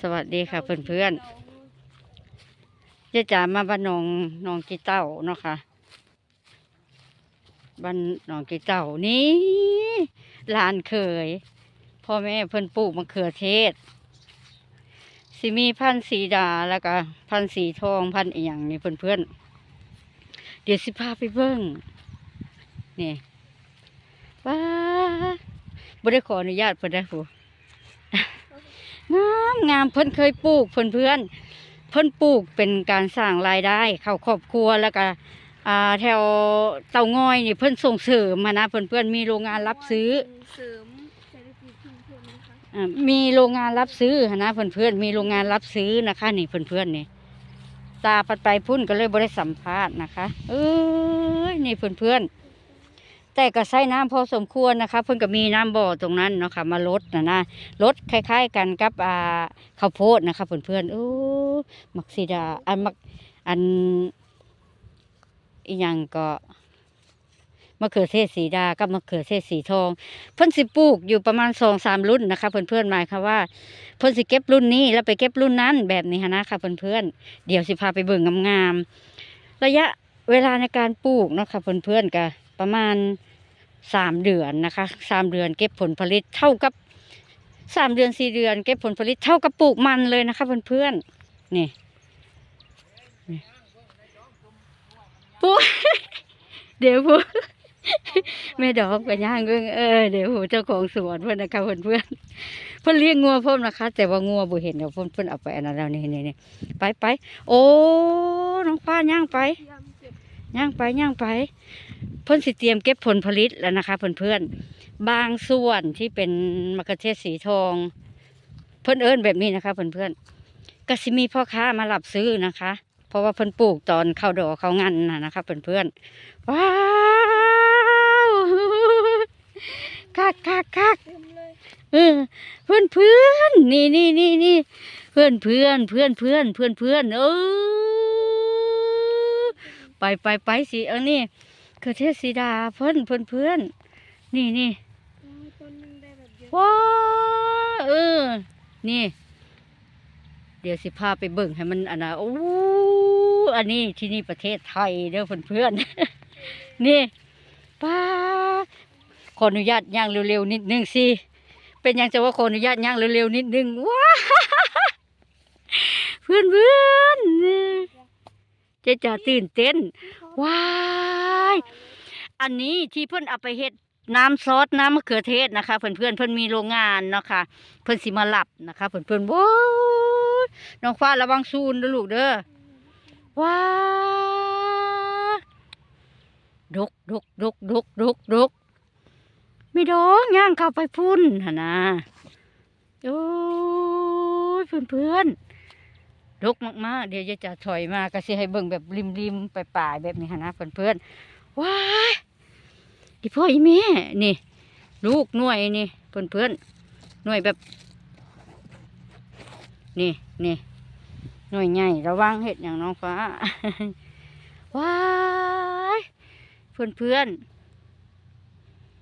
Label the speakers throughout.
Speaker 1: สวัสดีค่ะเพื่อนๆเจ๊จ๋ามาบ้านหนองนองกีเต้าเนาะค่ะบ้านหนองกีเต้านี่ลานเคยพ่อแม่เพิ่นปลูกมะเขือเทศสิมีพันธุ์สีดาแล้วก็พันธุ์สีทองพันธุ์อีหยังนี่เพื่อนๆเดี๋ยวสิพาไปเบิ่งนี่ว้าบ่ได้ขออนุญาตเพิ่อนได้อผู้ งามงามเพิ่นเคยปลูกเพิ่นเพื่อนเพิ่นปลูกเป็นการสร้างรายได้ เข้าครอบครัวแล้วก็อ่าแถวเตางอยนี่เพิ่นส่งเสริมมานะเพิ่นเพื่อนมีโรงงานรับซื้อ
Speaker 2: เสริมเศรษฐกิจชุมชนนะคะ
Speaker 1: อ่ามีโรงงานรับซื้อหั้นนะเพื่อนเพื่อนๆมีโรงงานรับซื้อนะคะ นี่เพื่อนเพื่อนๆนี่ตาปัดไปพุ่นก็เลยบริสัมภาษณ์นะคะ เอ้ยนี่เพื่อนเพื่อนๆ แต่ก็ใช้น้ำพอสมควรนะคะ เพื่อนก็มีน้ำบ่อตรงนั้นเนาะค่ะมาลดนะนะลดคล้าย ๆ กันกับอ่าข้าวโพดนะคะเพื่อนเพื่อนๆโอ้มักซีดาอันมักอันอีหยังก็มะเขือเทศสีดากับมะเขือเทศสีทอง เพิ่นสิปลูกอยู่ประมาณสองสามรุ่นนะคะเพื่อนๆหมายค่ะว่าเพิ่นสิเก็บรุ่นนี้แล้วไปเก็บรุ่นนั้นแบบนี้นะคะเพื่อนๆเดี๋ยวสิพาไปเบิ่งงามๆระยะเวลาในการปลูกเนาะค่ะเพื่อนๆก็ ประมาณสามเดือนนะคะสามเดือนเก็บผลผลิตเท่ากับสามเดือนสี่เดือน เก็บผลผลิตเท่ากับปลูกมันเลยนะคะเพื่อนๆนี่นี่ปูเดี๋ยวพูแม่ดอกกับย่างเองเออเดี๋ยวหูเจ้าของสวนเพื่อนนะคะเพื่อนเพื่อนเพื่อนเลี้ยงงัวเพิ่มนะคะ แต่ว่างัวบ่เห็นเดี๋ยวเพื่อนเพื่อนเอาไปอันนั้นแล้วนี่นี่นี่ไปไปโอ้น้องฟ้าย่างไป
Speaker 2: ย่า
Speaker 1: งไปย่างไป เพื่อนสิเตรียมเก็บผลผลิตแล้วนะคะเพื่อนเพื่อนๆ บางส่วนที่เป็นมะเขือเทศสีทอง เพื่อนเอิ้นแบบนี้นะคะเพื่อนเพื่อนๆก็สิมีพ่อค้ามารับซื้อนะคะ เพราะว่าเพิ่นปลูกตอนเข้าดอกเข้างันนะนะคะ เพื่อนเพื่อนๆว้าวคักคักคัก
Speaker 2: เต็มเลย
Speaker 1: เออเพื่อนเพื่อนนี่นี่นี่นี่เพื่อนเพื่อนเพื่อนเพื่อนเพื่อนเพื่อนเออไปไปไปสิเออนี่ คือเทศสีดาเพื่อนเพื่อนเพื่อนนี่นี่
Speaker 2: อ๋อต้นหนึงได้แบบเยอะ
Speaker 1: ว้าเออ นี่ เดี๋ยวสิพาไปเบิ่งให้มันอันนะโอ้อันนี้ที่นี่ประเทศไทยเด้อเพื่อนเพื่อนๆนี่ป้าขออนุญาตย่างเร็วๆนิดนึงสิเป็นหยังจะว่าขออนุญาตย่างเร็วๆนิดนึงว้าเพื่อนเพื่อนๆเจ๊จ๋าตื่นเต้น ว้ายอันนี้ที่เพิ่นเอาไปเฮ็ดน้ำซอสน้ำมะเขือเทศนะคะเพื่อนเพื่อนเพิ่อนมีโรงงานเนาะค่ะเพิ่อนสิมาหลับนะคะเพื่อนเพื่อนว้ยน้องฟ้าระวังซูนเด้อลูกเด้อว้ายดกดกดกดกดกดกไม่ดองย่างเข้าไปพุ่นหนนะโอ้ยเพื่อนเพื่อน ๆดกมากๆ เดี๋ยวจะจะถอยมาก็สิให้เบิ่งแบบริมๆไปป่ายๆแบบนี้นนะเพื่อนๆว้ายอีพ่ออีแม่นี่ ลูกหน่วยนี่เพื่อนเพื่อนๆหน่วยแบบ นี่นี่หน่วยใหญ่ระวังเห็ดอย่างน้องฟ้าว้ายเพื่อนเพื่อน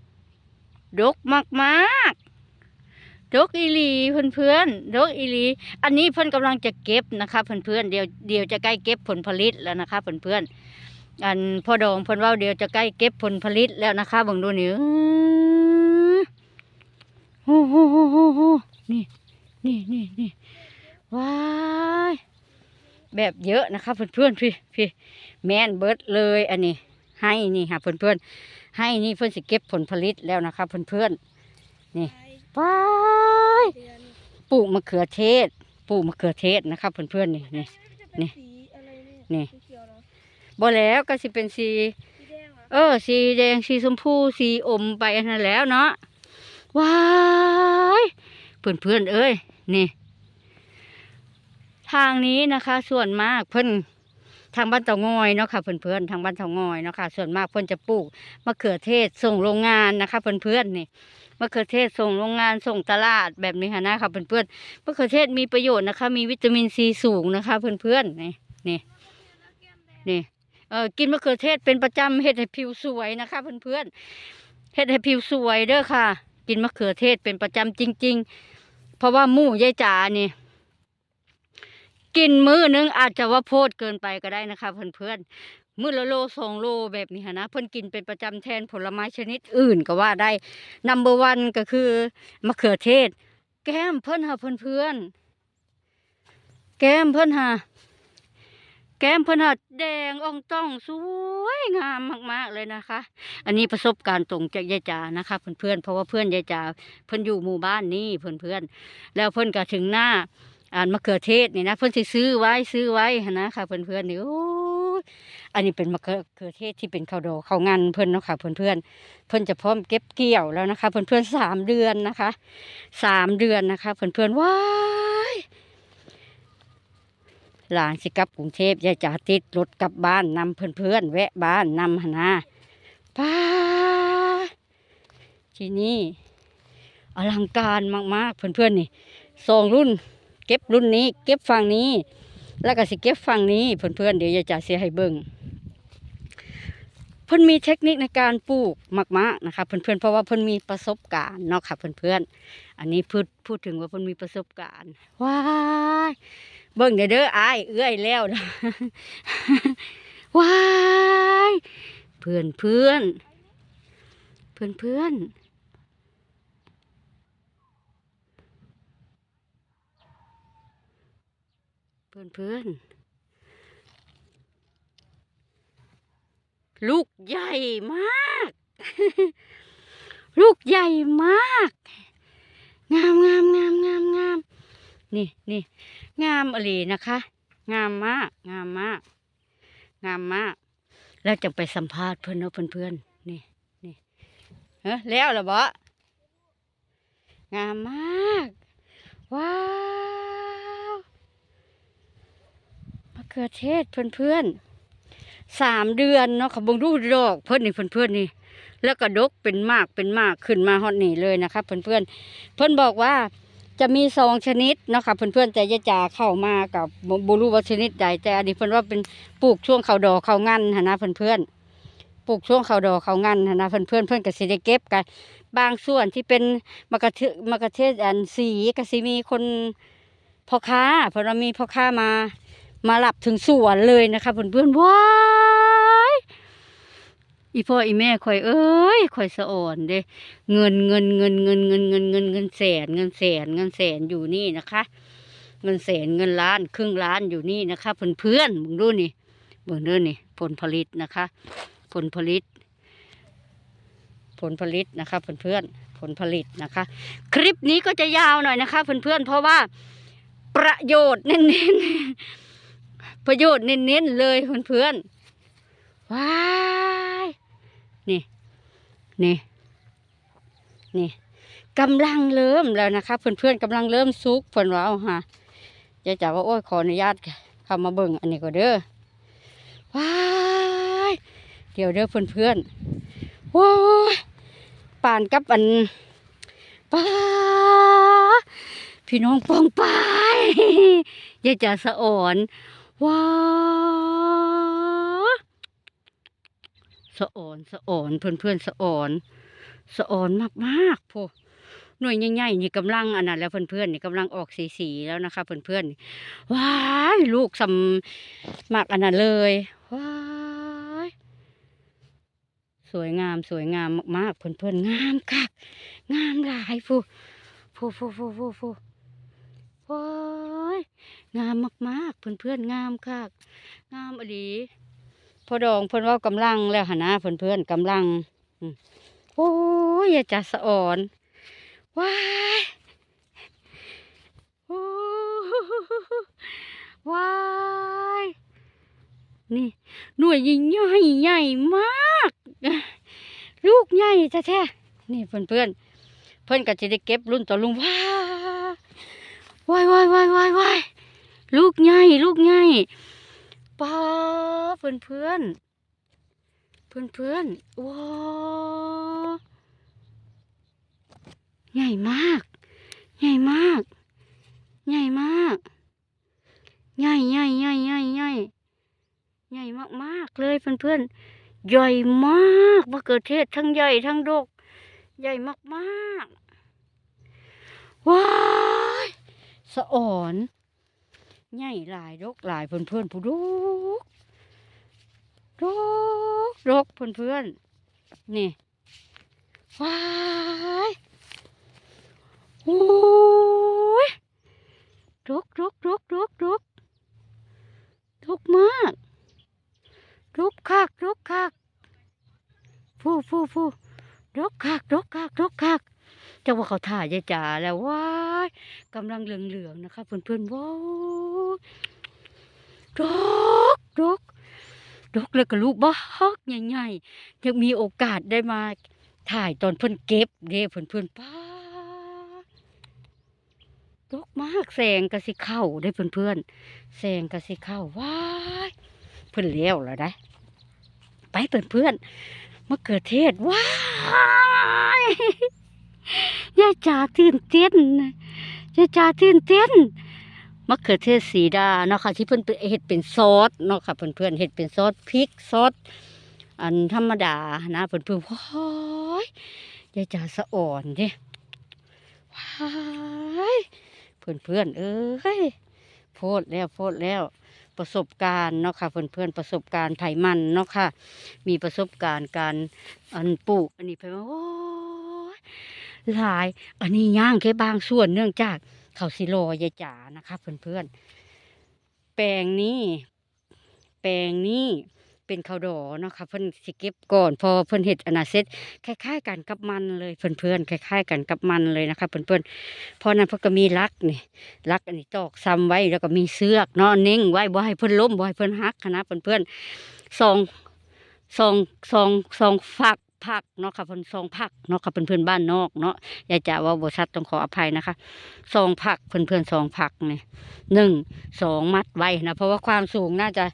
Speaker 1: ๆดกมากมากๆ ดกอีลีเพื่อนเพื่อนดกอีลีอันนี้เพื่อนกำลังจะเก็บนะคะเพื่อนเพื่อนเดี๋ยวเดี๋ยวจะใกล้เก็บผลผลิตแล้วนะคะเพื่อนเพื่อนอันพ่อดองเพื่อนว่าเดี๋ยวจะใกล้เก็บผลผลิตแล้วนะคะบังดูนี่โอ้โหนี่นี่นี่นี่ว้ายแบบเยอะนะคะเพื่อนเพื่อนพี่พี่แมนเบิร์ดเลยอันนี้ ให้นี่ค่ะเพื่อนเพื่อนให้นี่เพื่อนสิเก็บผลผลิตแล้วนะคะเพื่อนเพื่อนนี่ ว้าย
Speaker 2: เดือน
Speaker 1: ปลูกมะเขือเทศ ปลูกมะเขือเทศนะครับเพื่อนๆนี่นี่ นี่
Speaker 2: สีอะไร
Speaker 1: นี่
Speaker 2: เนี่ยสีเขียวเหรอ
Speaker 1: บ่แล้วก็สิเป็นสี
Speaker 2: สีแดงเหรอ
Speaker 1: เออ สีแดงสีชมพูสีอมไปอันนั้นแล้วเนาะว้ายเพื่อนเพื่อนๆเอ้ยนี่ ทางนี้นะคะ ส่วนมากเพิ่น ทางบ้านเตางอยเนาะค่ะเพื่อนๆทางบ้านเตางอยเนาะค่ะ ส่วนมากเพิ่อนจะปลูกมะเขือเทศส่งโรงงานนะคะเพื่อนๆนี่มะเขือเทศส่งโรงงานส่งตลาดแบบนี้ค่ะนะคะเพื่อนๆมะเขือเทศมีประโยชน์นะคะ มีวิตามินซีสูงนะคะ เพื่อนๆนี่นี่นี่เออกินมะเขือเทศเป็นประจำเฮ็ดให้ผิวสวยนะคะ เพื่อนๆเฮ็ดให้ผิวสวยเด้อค่ะ กินมะเขือเทศเป็นประจำจริง ๆ เพราะว่าหมู่ยายจ๋านี่ กินมื้อนึงอาจจะว่าโพดเกินไปก็ได้นะคะเพื่อนๆมื้อละโลสองโลแบบนี้นะเพิ่อนกินเป็นประจำแทนผลไม้ชนิดอื่นก็ว่าได้นัมเบอร์วันก็คือมะเขือเทศ แก้มเพิ่อนหาเพื่อนๆแก้มเพิ่อนหาแก้มเพิ่อนหาแดงอ่องต้องสวยงามมากๆเลยนะคะ อันนี้ประสบการณ์ตรงจากยายจ๋านะคะเพื่อนๆเพราะว่าเพื่อนยายจ๋าเพิ่อนอยู่หมู่บ้านนี้เพื่อนๆแล้วเพิ่อนก็ถึงหน้า อ่านมะเขือเทศนี่นะเพิ่อนซื้อไว้ซื้อไว้นะคะเพื่อนๆนี่โอ้ยอันนี้เป็นมะเขือเทศที่เป็นข้าวดข้าวงันเพิ่อนเนาะค่ะเพื่อนๆเพิ่อนจะพร้อมเก็บเกี่ยวแล้วนะคะ เพื่อนๆสามเดือนนะคะสามเดือนนะคะ เพื่อนๆว้ายหลานสิกลับกรุงเทพยายจ๋าติดรถกลับบ้านนำเพื่อนๆแวะบ้านนำหนนาป้าที่นี่อลังการมากๆ เพื่อนๆนี่สองรุ่น เก็บรุ่นนี้ เก็บฝั่งนี้ แล้วก็สิเก็บฝั่งนี้เพื่อนๆเดี๋ยวยายจะเสียให้เบิ่งเพิ่อนมีเทคนิคในการปลูกมากๆนะคะเพื่อนๆเพราะว่าเพิ่อนมีประสบการณ์เนาะค่ะเพื่อนๆอันนี้พูดพูดถึงว่าเพิ่อนมีประสบการณ์ว้ายเบิ่งเด้อเด้ออายเอื้อยแล้วว้ายเพื่อนเพื่อนเพื่อนเพื่อน เพื่อนเพื่อนลูกใหญ่มาก ลูกใหญ่มาก งามงามงามงามงามนี่นี่งามอหลีนะคะ งามมาก งามมาก งามมาก แล้วจะไปสัมภาษณ์เพื่อนเนาะเพื่อนๆนี่นี่เฮ้แล้วหรอบ่งามมาก ว้าวมะ เขือเทศเพื่อนๆสามเดือนเนาะเขาบงดูดอกเพื่อนนี่เพื่อนๆนี่ แล้วก็ดกเป็นมากเป็นมากขึ้นมาฮอดนี่เลยนะคะเพื่อนๆเพื่อนบอกว่าจะมีสองชนิดเนาะค่ะเพื่อนๆแต่ยาจ๋าเข้ามากับบบรู้ว่าชนิดใดแต่อันนี้เพื่อนว่าเป็นปลูกช่วงเขาดอกเขางันหนนะเพื่อนเพื่อนๆปลูกช่วงเขาดอกเขางันหนนะเพื่อนเพื่อนเพื่อนก็สิได้เก็บกัน บางส่วนที่เป็นมะกะเทมะกะเทศอันสีก็สิมีคนพ่อค้าเพราะเรามีพ่อค้ามา มาหลับถึงสวนเลยนะคะเพื่อนๆว้ายอีพ่ออีแม่คอยเอ้ยคอยสะอ่อนเด้เงินเงินเงินเงินเงินเงินเงินเงินแสนเงินแสนเงินแสนอยู่นี่นะคะ เงินแสนเงินล้านครึ่งล้านอยู่นี่นะคะเพื่อนเพื่อนๆมึงดูนี่เบิ่งด้นี่ ผลผลิตนะคะ ผลผลิต ผลผลิตนะคะเพื่อนๆผลผลิตนะคะ คลิปนี้ก็จะยาวหน่อยนะคะเพื่อนๆเพราะว่าประโยชน์เน้นๆ ประโยชน์เน้นๆเลยเพื่อนๆว้ายนี่นี่นี่กำลังเริ่มแล้วนะคะเพื่อนๆกำลังเริ่มซุกเพิ่นว่าเอาฮะจะจ๋าว่าโอ้ยขออนุญาตเข้ามาเบิ่งอันนี้ก็เด้อว้ายเดี๋ยวเด้อเพื่อนเพื่อนๆว้ายป่านกับอันป้าพี่น้องปองปายยายจ๋าสะอ่อน ว้าสะอ่อนสะอ่อนเพื่อนเพื่อนสะอ่อนสะอ่อนมากมากพวหน่วยใหญ่ๆนี่กำลังอันนั้นแล้วเพื่อนเพื่อนๆนี่กำลังออกสีๆแล้วนะคะเพื่อนเพื่อนๆว้ายลูกสำมากอันนั้นเลยว้ายสวยงามสวยงามมากๆเพื่อนๆงามคักงามหลายฟูฟูฟูฟูฟูฟูว้า ยงามมากๆ เพื่อนๆงามคักงามอดีพอดองเพื่อนว่ากำลังแล้วหนะเพื่อนๆกำลังโอ้ยอย่าจะสะอ่อนว้ายโอ้ว้ายนี่หน่วยยิ่งใหญ่ใหญ่มาก ลูกใหญ่แท้ๆนี่เพื่อนเพื่อนๆเพื่อนก็จะได้เก็บรุ่นต่อลุงว้า ยว้ายว้ายว้ายว้ายลูกใหญ่ลูกใหญ่ป้าเพื่อนเพื่อนเพื่อนเพื่อนว้าวใหญ่มาก ใหญ่มาก ใหญ่มาก ใหญ่ใหญ่ใหญ่ใหญ่ใหญ่ใหญ่มากๆเลยเพื่อนๆใหญ่มากมะเขือเทศทั้งใหญ่ทั้งดก ใหญ่มากว้า สะอ่อนใหญ่หลายดกหลายเพื่อนเพื่อนผู้ดกดกดกเพื่อนเพื่อนนี่ว้ายโอ้ยดกดกดกดกดกดกมากดกคักดกคักฟูฟูฟูดกคักดกคักดกคัก จังว่าเขาถ่ายายจ๋าแล้วว้ายกำลังเหลืองๆนะคะเพื่อนๆว้าวดกดกดกเลยกับลูกบ้ากใหญ่ๆยังมีโอกาสได้มาถ่ายตอนเพื่อนเก็บเด้เพื่อนๆป้าดกมากแสงกะสิเข้าได้เพื่อนๆแสงกะสิเข้าว้ายเพื่อนเลี้ยวแล้วได้ไปเพื่อนๆมะเขือเทศว้าย ยายจ๋าตื่นเต้นนยายจ๋าตื่นเต้นมะเขือเทศสีดาเนาะค่ะที่เพิ่อนเฮ็ดเป็นซอสเนาะค่ะเพื่อนๆเฮ็ดเป็นซอสพริกซอสอันธรรมดานะเพื่อนๆว้ายยายจ๋าสะอ่อนเด้ว้ายเพื่อนๆเอ้ยโพดแล้วโพดแล้วประสบการณ์เนาะค่ะเพื่อนๆประสบการณ์ไถมันเนาะค่ะ มีประสบการณ์การอันปลูกอันนี้เพิ่นว่าโอ้ หลาย อันนี้ย่างแค่บางส่วนเนื่องจากเขาสิโลยายจ๋านะคะเพื่อนๆ แปลงนี้ แปลงนี้เป็นข้าวดอเนาะค่ะเพิ่อนสิเก็บก่อนพอเพิ่อนเฮ็ดอนาเสร็จคล้ายๆกันกับมันเลยเพื่อนๆคล้ายๆกันกับมันเลยนะคะเพื่อนๆเพราะนั้นเพิ่นก็มีลักนี่ลักอันนี้ตอกซ้ำไว้แล้วก็มีเสือกเนาะเน่งไว้บ่ให้เพิ่อนล้มบ่ให้เพิ่อนหักนะเพื่อนๆสองสองสองสองฝัก ผักเนาะค่ะเพิ่นสองผักเนาะค่ะเพื่อนๆบ้านนอกเนาะยายจ๋าว่าบชัดต้องขออภัยนะคะสองผักเพื่อนๆสองผักเนี่ยหนึ่งสองมัดไว้นะเพราะว่าความสูงน่าจะ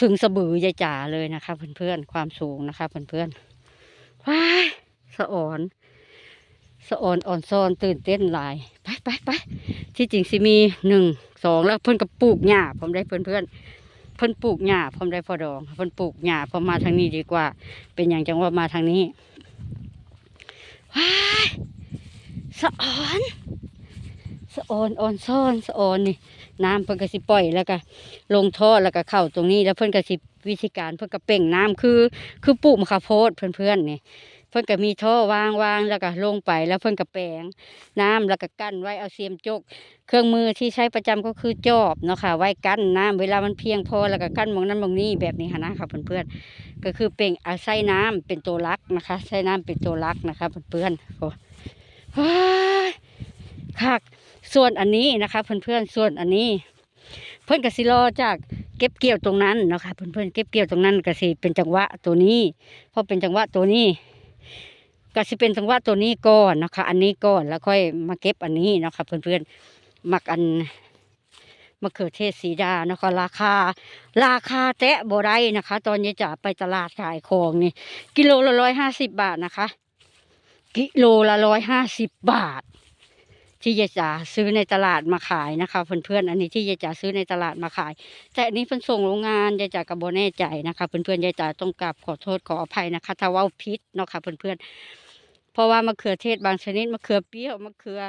Speaker 1: ถึงสะบือยายจ๋าเลยนะคะ เพื่อนๆความสูงนะคะ เพื่อนๆว้ายสะอ่อนสะอ่อนอ่อนซอนตื่นเต้นหลายไปไปไปที่จริงสิมีหนึ่งสองแล้วเพื่อนก็ปลูกหญ้าผมได้เพื่อนเพื่อน พื่นปลูกหญ้าผมได้พอดองเพื่นปลูกหญ้าผมมาทางนี้ดีกว่า เป็นอย่างจังว่ามาทางนี้ว้ายสะออนสะออนอ่อนซ่อนสะออนนี่ น้ำเพิ่นก็สิปล่อยแล้วก็ลงท่อแล้วก็เข้าตรงนี้ แล้วเพิ่นก็สิวิธีการเพิ่นก็เป่งน้ำคือ คือปลูกมะขามโพดเพื่อนๆนี่ เพิ่นก็มีท่อวางวางแล้วก็ลงไปแล้วเพิ่นก็แปลงน้ำแล้วก็กั้นไว้เอาเสียมจก เครื่องมือที่ใช้ประจำก็คือจอบเนาะค่ะไว้กั้นน้ำเวลามันเพียงพอแล้วก็กั้นมองนั้นมองนี้แบบนี้ค่ะนะคะเพื่อนๆก็คือเป็นอาศัยน้ำเป็นตัวรักนะคะใช้น้ำเป็นตัวรักนะคะเพื่อนๆโอ้ว้คักส่วนอันนี้นะคะเพื่อนๆส่วนอันนี้ เพื่อนกสิรอจากเก็บเกี่ยวตรงนั้นเนาะคะเพื่อนๆเก็บเกี่ยวตรงนั้นก็สิเป็นจังหวะตัวนี้พอเป็นจังหวะตัวนี้ ก็สิเป็นสังวะตัวนี้ก่อนนะคะ อันนี้ก่อนแล้วค่อยมาเก็บอันนี้นะคะเพื่อนๆมักอันมะเขือเทศสีดานะคะ ราคา ราคาแตะบ่ได้นะคะ ตอนนี้จะไปตลาดขายของนี่ กิโลละร้อยห้าสิบบาทนะคะ กิโลละร้อยห้าสิบบาท ที่ยายจ๋าซื้อในตลาดมาขายนะคะเพื่อนๆอันนี้ที่ยายจ๋าซื้อในตลาดมาขาย แต่อันนี้เพิ่นส่งโรงงานยายจ๋ากับโบแน่ใจนะคะเพื่อนๆยายจ๋าต้องกราบขอโทษขออภัยนะคะถ้าว่าพิษเนาะค่ะเพื่อนๆเพราะว่ามะเขือเทศบางชนิดมะเขือเปรี้ยวมะเขือ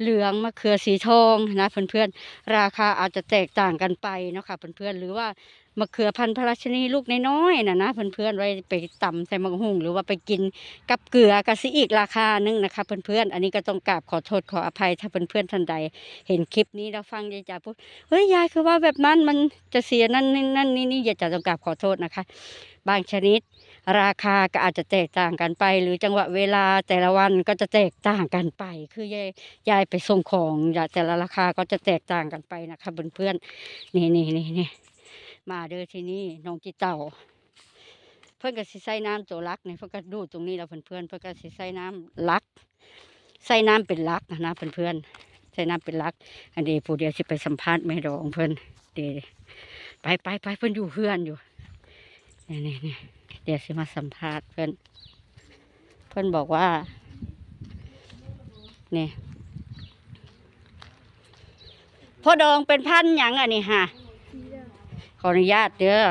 Speaker 1: เหลืองมะเขือสีทองนะเพื่อนๆราคาอาจจะแตกต่างกันไปเนาะค่ะเพื่อนๆหรือว่า มะเขือพันธุ์พระราชนีลูกน้อยๆนะนะเพื่อนๆไว้ไปตำใส่มะฮุ่งหรือว่าไปกินกับเกลือกะสิอีกราคานึงนะคะเพื่อนๆอันนี้ก็ต้องกราบขอโทษขออภัยถ้าเพื่อนๆท่านใด เห็นคลิปนี้แล้วฟังยายจ๋าพูดเฮ้ยยายคือว่าแบบนั้นมันจะเสียนั่นนั่นนี่นี่ยายจ๋าต้องกราบขอโทษนะคะ บางชนิดราคาก็อาจจะแตกต่างกันไป หรือจังหวะเวลาแต่ละวันก็จะแตกต่างกันไป คือยายยายไปส่งของอย่าแต่ละราคาก็จะแตกต่างกันไปนะคะเพื่อนๆนี่นี่นี่นี่ มาเด้อที่นี่น้องจิเต่า เพื่อนก็สิใส่น้ำตัวลักนี่เพื่อนก็ดูตรงนี้แล้วเพื่อนเพื่อนเพื่อนก็สิใส่น้ำลักใส่น้ำเป็นลักนะเพื่อนเพื่อนใส่น้ำเป็นลัก อันนี้ผู้เดียวสิไปสัมภาษณ์แม่ดองเพื่อนเดี๋ยวไปไปไปเพื่อนอยู่เพื่อนอยู่นี่นี่นี่เดี๋ยวสิมาสัมภาษณ์เพื่อนเพื่อนบอกว่าเนี่ยพ่อดองเป็นพันธุ์หยังอันนี้ฮะ ขออนุญาตเด้อ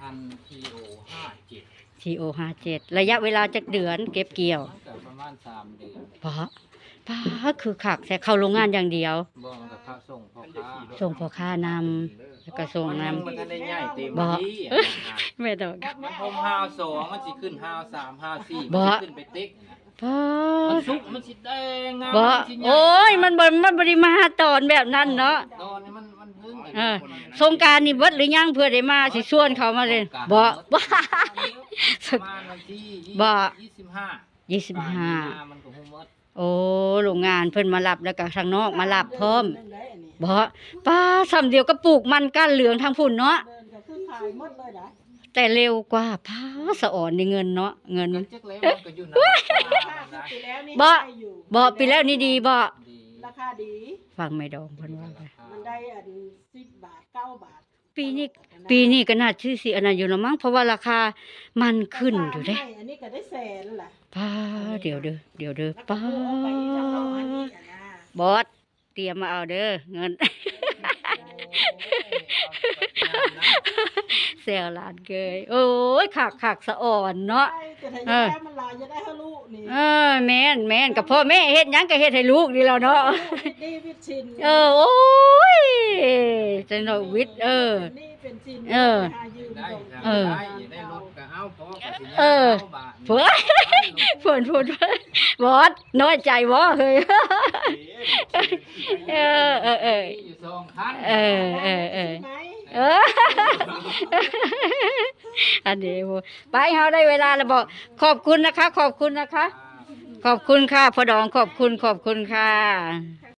Speaker 3: พันทีโอห้าเจ็ด
Speaker 1: ทีโอห้าเจ็ดระยะเวลาจากเดือนเก็บเกี่ยว
Speaker 3: ตั้งแต่ประมาณสามเดือน
Speaker 1: เพราะป้าคือคักแต่เข้าโรงงานอย่างเดียว
Speaker 3: บ่มันกับข้าวส่งพ่อค้า
Speaker 1: ส่งพ่อค้านำแล้วก็ส่ง
Speaker 3: มัน
Speaker 1: นำ
Speaker 3: ยังมันทันได้ใหญ่เต็ม
Speaker 1: บ่
Speaker 3: ที่
Speaker 1: แม่ดอก
Speaker 3: มันพมห้าวสองมันสิขึ้นห้าวสามห้าวสี่
Speaker 1: บ่
Speaker 3: มันสิขึ้นไปติ๊ก
Speaker 1: ป้า
Speaker 3: มันสุกมันสิแดงงาม
Speaker 1: บ่
Speaker 3: มันสิใหญ่
Speaker 1: โอ้ยมันบ่มันบ่ได้มาตอนแบบนั้นเนาะ
Speaker 3: ตอนนี้มันมัน เพิ่ง
Speaker 1: เออสงกรารนี่เบิดหรือยังเพื่อได้มาสิชวนเขามาเลยบ่บ่
Speaker 3: ประมาณวันที่
Speaker 1: บ่
Speaker 3: ยี่สิบห้า
Speaker 1: ยี่สิบห้า
Speaker 3: มันก็ฮู้หมด
Speaker 1: โอ้โรงงานเพิ่นมารับแล้วก็ทางนอกมารับพร้อมบ่ป้าสำเดียวก็ปลูกมันก้านเหลืองทางพุ่นเนาะ
Speaker 4: เดินก็คือขายหมดเลยนะ
Speaker 1: แต่เร็วกว่าป้าสะอ่อนในเงินเนาะเงิน
Speaker 3: มันจักแล้วมันก็อยู่ใน
Speaker 4: ค่าสิบปีแล้วนี่
Speaker 1: บ่
Speaker 4: ให้อยู่
Speaker 1: บ่ปีแล้วนี่ดีบ่
Speaker 3: ดี
Speaker 4: ราคาดี
Speaker 1: ฟังไม่ดองเพิ่นว่าไป
Speaker 4: มันได้อันสิบบาทเก้าบาท
Speaker 1: ปีนี้ปีนี้ก็น่าชื่อสิอันนั้นอยู่แล้วมั้งเพราะว่าราคามันขึ้นอยู่เด้
Speaker 4: ราคาให้อันนี้ก็ได้แสนล่ะ
Speaker 1: ป้าเดี๋ยวเด้อเดี๋ยวเด้อ
Speaker 4: แล้วก็
Speaker 1: ป้า
Speaker 4: เอาไปทำโรงอันนี้อะนะ
Speaker 1: บอสเตรียมมาเอาเด้อเงิน เซลลานเกยโอ้ยขากขากสะอ่อนเนาะ
Speaker 4: ใช่แต่ถ้า
Speaker 1: เอ
Speaker 4: อยา
Speaker 1: อ
Speaker 4: กได้มันหลายจะได้ให้ลูกนี่
Speaker 1: เออแม่นแม่นกับพ่อแม่เฮ็ดหยังก็เฮ็ดให้ลูกดีแล้วเนาะ
Speaker 4: นี่วิตชิน
Speaker 1: เออโอ้ยจังดอกวิทย์เออ
Speaker 4: นี่เป็นชิน
Speaker 1: เออ
Speaker 4: หายืม
Speaker 3: ได้
Speaker 4: ตรง
Speaker 3: ครับ
Speaker 1: เออ
Speaker 3: ได้ได้รถก็เอาพอก็สิ
Speaker 1: เออา
Speaker 3: บาท
Speaker 1: เพิ่นเพิ่นพูดว่าบอสน้อยใจบ่เฮ้ย เออเออเออ
Speaker 3: อยู่สองคัน
Speaker 1: เออเออเออ
Speaker 4: ใช่ไหม
Speaker 1: เอออันนี้บ่ไปเฮาได้เวลาแล้วบอกขอบคุณนะคะ ขอบคุณนะคะ ขอบคุณค่ะพ่อดองขอบคุณขอบคุณ
Speaker 2: ค่ะ